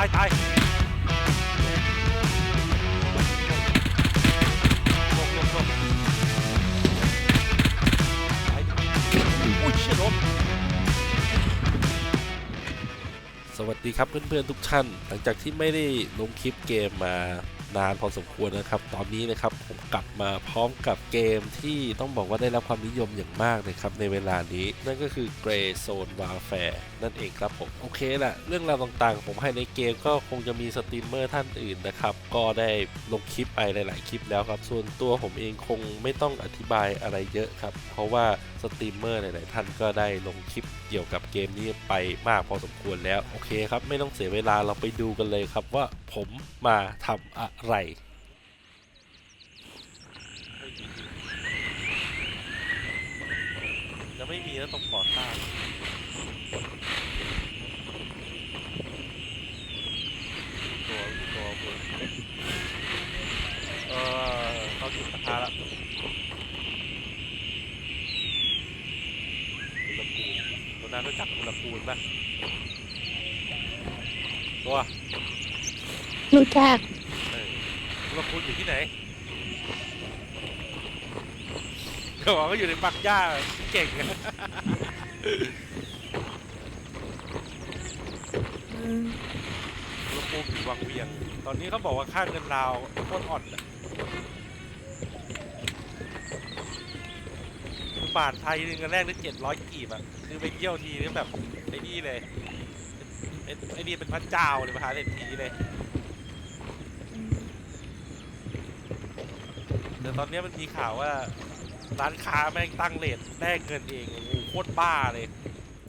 ายตายหลบหลบหลบตายอุ้ยเชี่ยล้มสวัสดีครับเพื่อนๆทุกท่าน หลังจากที่ไม่ได้ลงคลิปเกมมา นานพอสมควรนะครับ ตอนนี้นะครับผมกลับมาพร้อมกับเกมที่ต้องบอกว่าได้รับความนิยมอย่างมากนะครับในเวลานี้ นั่นก็คือ Grey Zone Warfare นั่นเองครับผม โอเคแหละเรื่องราวต่างๆ ผมให้ในเกมก็คงจะมีสตรีมเมอร์ท่านอื่นนะครับ ก็ได้ลงคลิปไปหลาย ๆ คลิปแล้วครับ ส่วนตัวผมเองคงไม่ต้องอธิบายอะไรเยอะครับ เพราะว่า สตรีมเมอร์หลายๆท่านก็ได้ลงคลิปเกี่ยวกับเกมนี้ไปมากพอสมควรแล้ว โอเคครับไม่ต้องเสียเวลาเราไปดูกันเลยครับว่าผมมาทำอะไรจะไม่มีแล้วตรงก่อสร้างตัวตัวเบิร์เออเขาจุดกระทะละกุลกูลตัวนั้น รู้จักกุลกูลปะตัวรู้จักเออกุลกูลอยู่ที่ไหนเขาบอกว่าอยู่ในปักหญ้าเก่งอะอุณหภูมิอยู่วังเวียง ตอนนี้เขาบอกว่าค่าเงินลาวโคตรอ่อนอะ บาทไทยนึงกันแรกนึกเจ็ดร้อยกีบอะคือไปเที่ยวทีนี่แบบไอ้นี่เลยเป็นไอ้นี่เป็นพระเจ้าเลยมหาเศรษฐีเลยแต่ตอนนี้มันมีข่าวว่าร้านค้าแม่งตั้งเลทแลกเงินเองโอ้โหโคตรบ้าเลย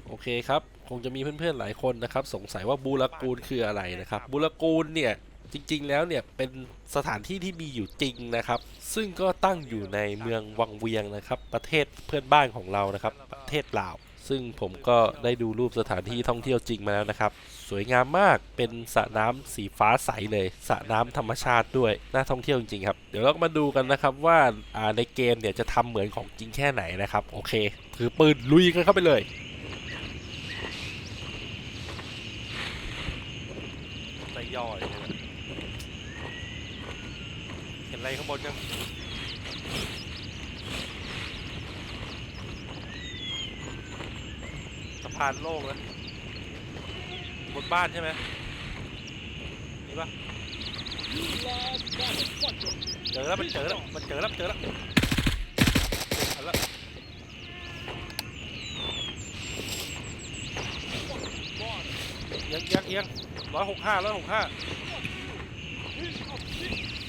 โอเคครับ คงจะมีเพื่อนๆหลายคนนะครับ สงสัยว่าบูรกูลคืออะไรนะครับบูรกูลเนี่ย จริงๆ แล้วเนี่ยเป็นสถานที่ที่มีอยู่จริงนะครับ ซึ่งก็ตั้งอยู่ในเมืองวังเวียงนะครับ ประเทศเพื่อนบ้านของเรานะครับ ประเทศลาว ซึ่งผมก็ได้ดูรูปสถานที่ท่องเที่ยวจริงมาแล้วนะครับ สวยงามมากเป็นสระน้ำสีฟ้าใสเลยสระน้ำธรรมชาติด้วยน่าท่องเที่ยวจริงๆครับเดี๋ยวเรามาดูกันนะครับว่าในเกมเนี่ยจะทำเหมือนของจริงแค่ไหนนะครับโอเคถือปืนลุยกันเข้าไปเลยไม่ย่อยเลยนะเห็น อะไรข้างบนยังสะพานโล่งนะบนบ้านใช่ไหมนี่ปะเจอแล้วมันเจอแล้วมันเจอแล้วเจอแล้วเอาละเอียงเอียงเอียงร้อยหกห้าร้อยหกห้า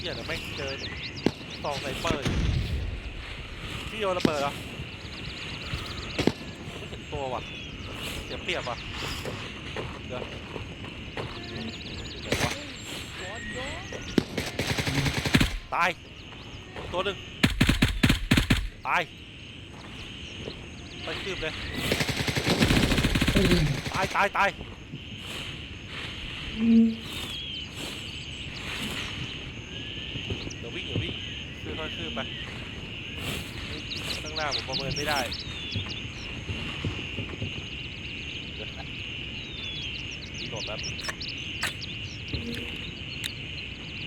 เฮียเดี๋ยวไม่งเจอซองไซเปอร์อีกพี่โยนระเบิดเหรอไม่เห็นตัวว่ะเสียเปรียบว่ะเดี๋ยวเดี๋ยววะตาย ตัวหนึ่งตาย ไปคืบเลย ตายตายตายดี๋ยววิ่งเดี๋ยววิ่ง ค่อยๆคืบไปข้างหน้าผมประเมินไม่ได้ดีหลดแป๊บ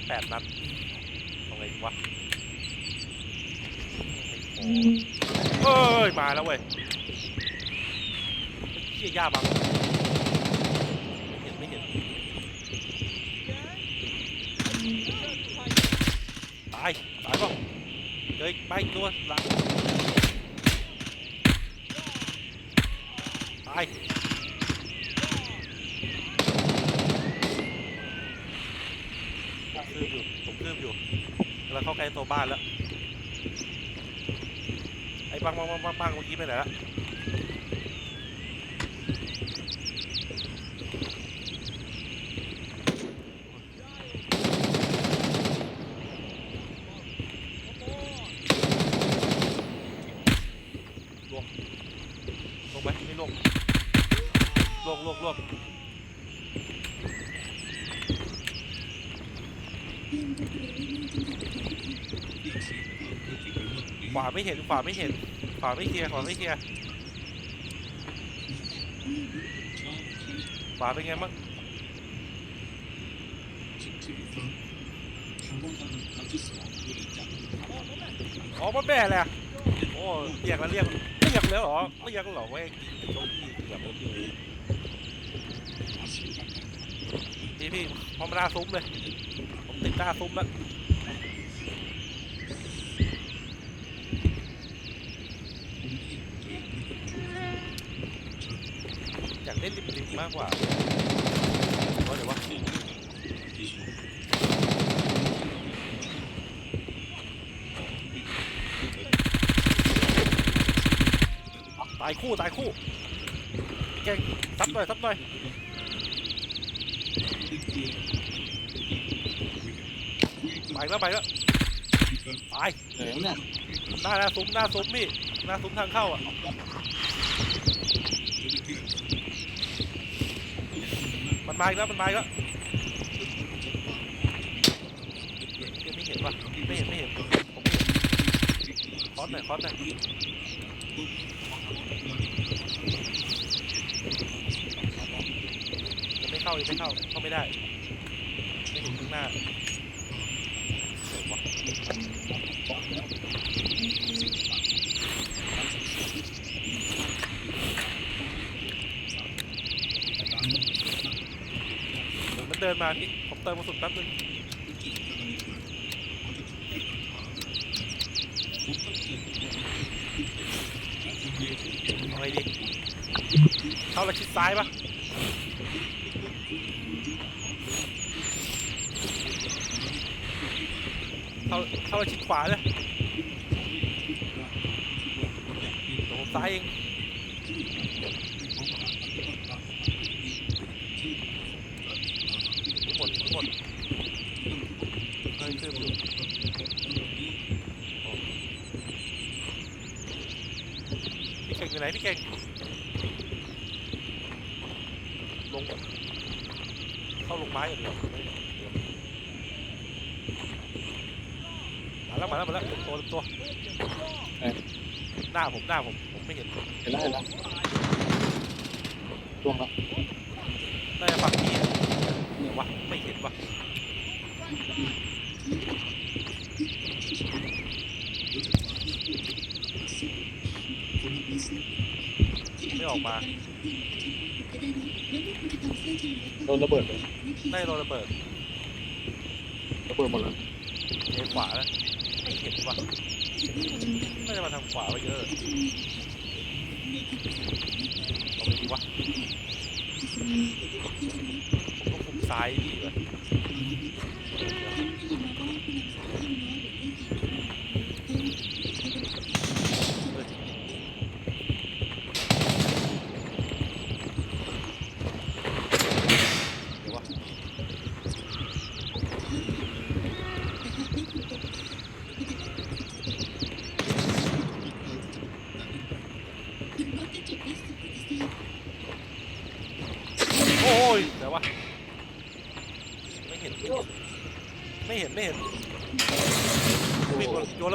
แปดนัดทำไงวะเอ้ย มาแล้วเว้ยเฮียยาบังไม่เห็นไม่เห็น ตายตายป่ะเจออีกไปอีกตัวหลังตายผมคืบอยู่ผมคืบอยู่แล้วเข้าใกล้ตัวบ้านแล้วไอ้ปังปังปังปังปังเมื่อกี้ไปไหนละลวงลงไหมไม่ลงลวงลวงลวงข วาไม่เห็นขวาไม่เห็นขวาไม่เคลียร์ขวาไม่เคลียร์ขวาเป็นไงบ้างอ๋อมันแม่แหละโอ้เรียกแล้วเรียกเรียากแล้วหรอเรียากแล้วเหรอเว้ยกินเก้าอี้เกือบแล้วพี่พี่พี่พอมาหน้าซุ้มเลย ผมติดหน้าซุ้มแล้ว ล่นริมๆมากกว่าว่าเดี๋ยวว่าตายคู่ตายคู่เก่งซับหน่อยซับหน่อยไปแล้วไปแล้วไปเหลืองเนี่ยหน้าหน้าซุ้มหน้าซุ้มพี่หน้าซุ้มทางเข้าอะ มันมาอีกแล้วมันมาอีกแล้วไม่เห็นว่ะไม่เห็นไม่เห็นผมไม่เห็นคอสหน่อยคอสหน่อยยังไม่เข้ายังไม่เข้าเข้าไม่ได้ไม่เห็นข้างหน้า นเดินมาพี่ผมเติมกระสุนแป๊บนึงอาไงดีเข้าและชิดซ้ายปะเข้าเข้าและชิดขวาเลยเดี๋ยวผมซ้ายเอง เข้าลงไม้อย่างเดียวมาแล้วมาแล้วมาแล้วเต็มตัวเต็มตัวหน้าผมหน้าผมผมไม่เห็นเห็นแล้วเห็นแล้วช่วงละน่าจะฝั่งนี้อะเดี๋ยววะไม่เห็นวะไม่ออกมา โดนระเบิดเลยได้โดนระเบิดระเบิดหมดเลยเอขวาแล้วไม่เห็นวะน่าจะมาทางขวาไปเยอะเอาไปดีวะผมต้องคุมซ้ายดีเลย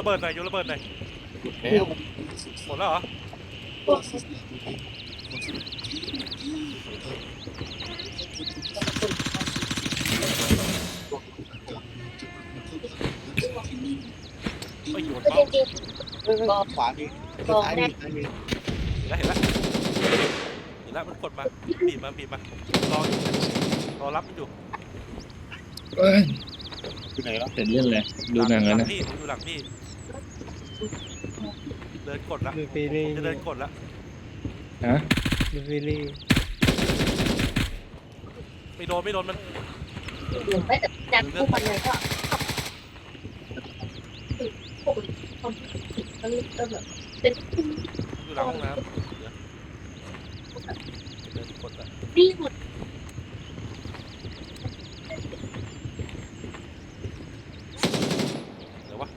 ระเบิดหน่อยโยนระเบิดหน่อยหยุดแล้วหมดแล้วเหรอไม่โยนเป้าขวามีซ้ายมีซ้ายมีเห็นแล้วเห็นแล้วเห็นแล้วมันกดมาบีบมาบีบมาผมรออยู่รอรับมันอยู่อยู่ไหนแล้วเสร็จเล่นเลยดูหนังหแล้วลันะพี่ผมอยู่หลังพี่เดินกดละลูฟิลี่จะเดินกดละฮะลูฟิลี่ไม่โดนไม่โดนมันไม่แต่จัดคู่มันเลยก็ปกติคนก็แบบเป็นอยู่หลังห้องน้ำเดี๋ยวเดินกดละดีหมด เดี๋ยววะ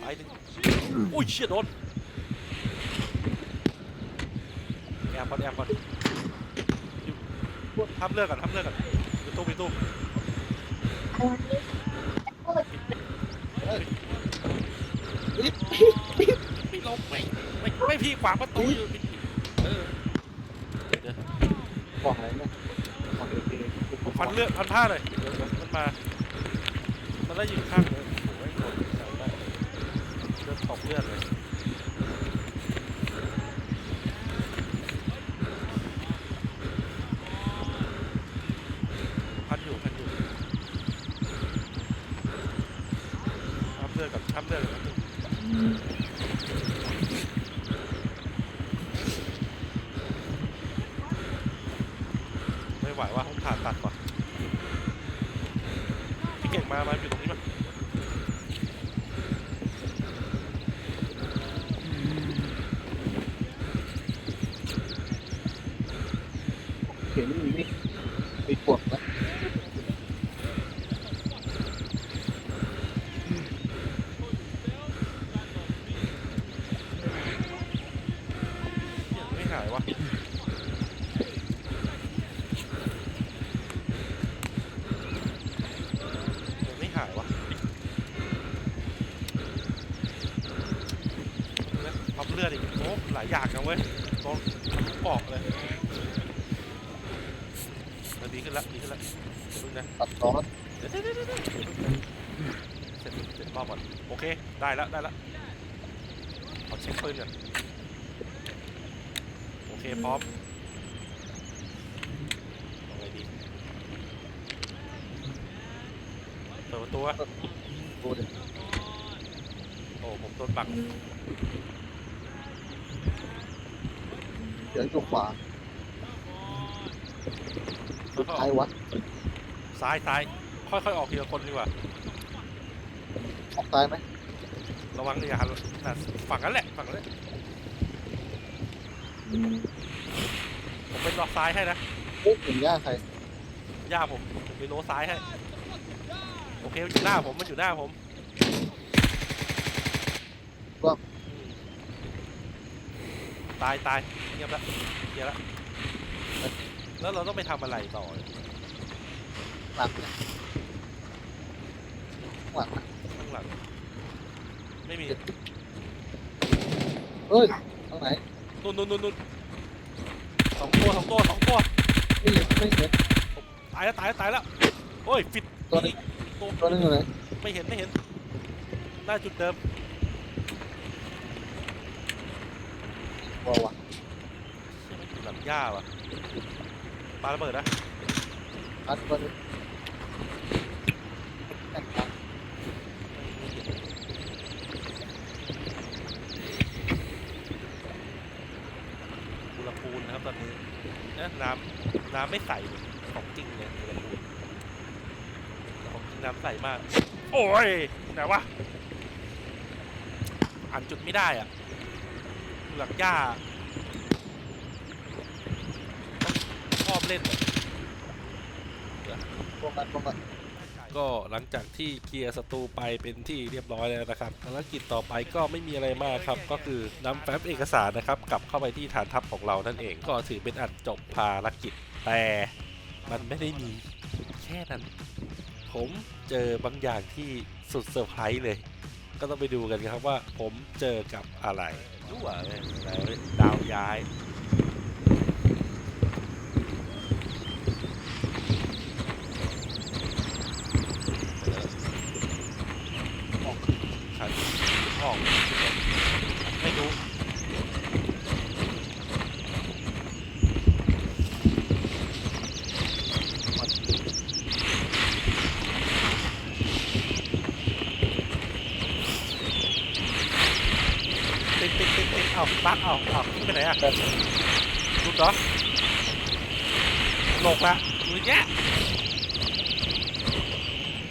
ไปหนึ่งอุ้ยเชี่ยโดนแอบก่อนแอบก่อนอยู่ทำเลิกก่อนทำเลิกก่อนไปตู้ไปตู้ไม่ลงไม่ไม่ไม่พี่ขวางประตูอยู่เออเดี๋ยวบอกอะไรเนี่ยบอกเอเอฟันเลือดพันผ้าเลยมันมา มันได้ยืนข้างเลยโอ้โหไม่โดนใส่ได้เลือด ตกเลือดเลย ห็นนี่นี่ไอ้ปวดนะยังไม่หายวะไม่หายวะเนี่ยพับเลือดอีกโอ้หลายอย่างนะเว้ยโดนทะลุปอกเลย มันดีขึ้นละดีขึ้นละดูนะตัดร้อนเดี๋ยวเดี๋ยวเดี๋ยวเดี๋ยวเสร็จเสร็จรอบก่อนโอเคได้แล้วได้แล้วขอเช็คปืนก่อนโอเคพร้อมเอาไงดีเปิดประตูวะดูดิโอ้ผมโดนบังเดี๋ยวอยู่ขวา ค่อยๆอท้าอยกวัดซ้ายซ้ายค่อยๆออกทีละคนดีกว่า ออกซ้ายไหมระวังอย่าหันน่ะฝั่งนั้นแหละฝั่งนั้นแหละอืมผมเป็นรอบซ้ายให้นะเอ๊ะเห็นย่าใครย่าผมผมไปโลซ้ายให้โอเคมันอยู่หน้าผมมันอยู่หน้าผมตายตายเงียบแล้วเงียบแล้ว แล้วเราต้องไปทำอะไรต่อเนี่ยหลังเนี่ยหลังข้างหลัง ไม่มีเอ้ยตรงไหนนู่นนู่นนู่นนู่นสองตัวสองตัวสองตัวไม่เห็นไม่เห็นตายแล้วตายแล้วตายแล้วโอ้ยฟิตตัวนึงตัวตัวนึงอยู่ไหนไม่เห็นไม่เห็นหน้าจุดเดิมว้าวว่ะใช่ไหมอยู่หลังหญ้าว่ะ ปาระเบิดนะอัดตัวนึงแข่งขันอุลปูนนะครับตอนนี้นะน้ำน้ำไม่ใสของจริงเลยอุลปูนของจริงน้ำใสมาก โอ้ยไหนวะอ่านจุดไม่ได้อะหลังหญ้าต้องชอบ เล่นอะตรงนั้นตรงนั้นก็หลังจากที่เคลียร์ศัตรูไปเป็นที่เรียบร้อยแล้วนะครับภารกิจต่อไปก็ไม่มีอะไรมากครับ ก็คือนำแฟ้มเอกสารนะครับกลับเข้าไปที่ฐานทัพของเรานั่นเอง ก็ถือเป็นอันจบภารกิจแต่มันไม่ได้มีแค่นั้น ผมเจอบางอย่างที่สุดเซอร์ไพรส์เลย ก็ต้องไปดูกันครับว่าผมเจอกับอะไรรั่วเลยดาวย้าย ขันออกไม่รู้ติดติดติดติดเอา บักเอาเอาขึ้นไปไหนอะหลุดเหรอหลกละหลุดแย่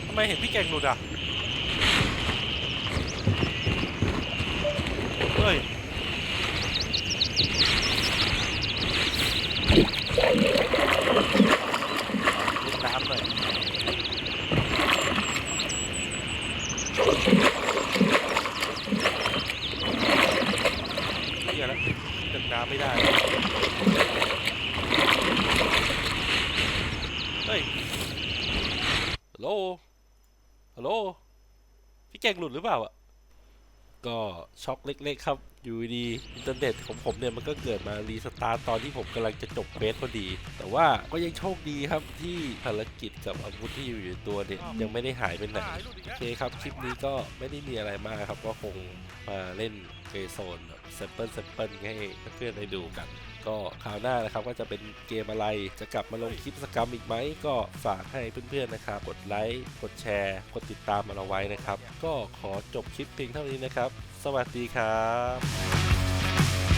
ทำไมเห็นพี่เก่งหลุดอะเฮ้ยลุกน้ำเลยเฮียแล้วดึงน้ำไม่ได้ เฮ้ย ฮัลโหล ฮัลโหล พี่เก่งหลุดหรือเปล่าอะก็ช็อกเล็ก ๆ ครับ อยู่ดีอินเทอร์เน็ตของผมเนี่ยมันก็เกิดมารีสตาร์ตอนที่ผมกำลังจะจบเบสพอดี แต่ว่าก็ยังโชคดีครับที่ภารกิจกับอาวุธที่อยู่ในตัวเนี่ยยังไม่ได้หายไปไหนโอเคครับ คลิปนี้ก็ไม่ได้มีอะไรมากครับ ก็คงมาเล่นเกมโซนแบบเซมเปิลเซมเปิลให้เพื่อนๆได้ดูกัน ก็คราวหน้านะครับก็จะเป็นเกมอะไรจะกลับมาลงคลิปสกรรมอีกไหมก็ฝากให้เพื่อนๆนะครับกดไลค์กดแชร์กดติดตามมาเราไว้นะครับ ก็ขอจบคลิปเพียงเท่านี้นะครับ สวัสดีครับ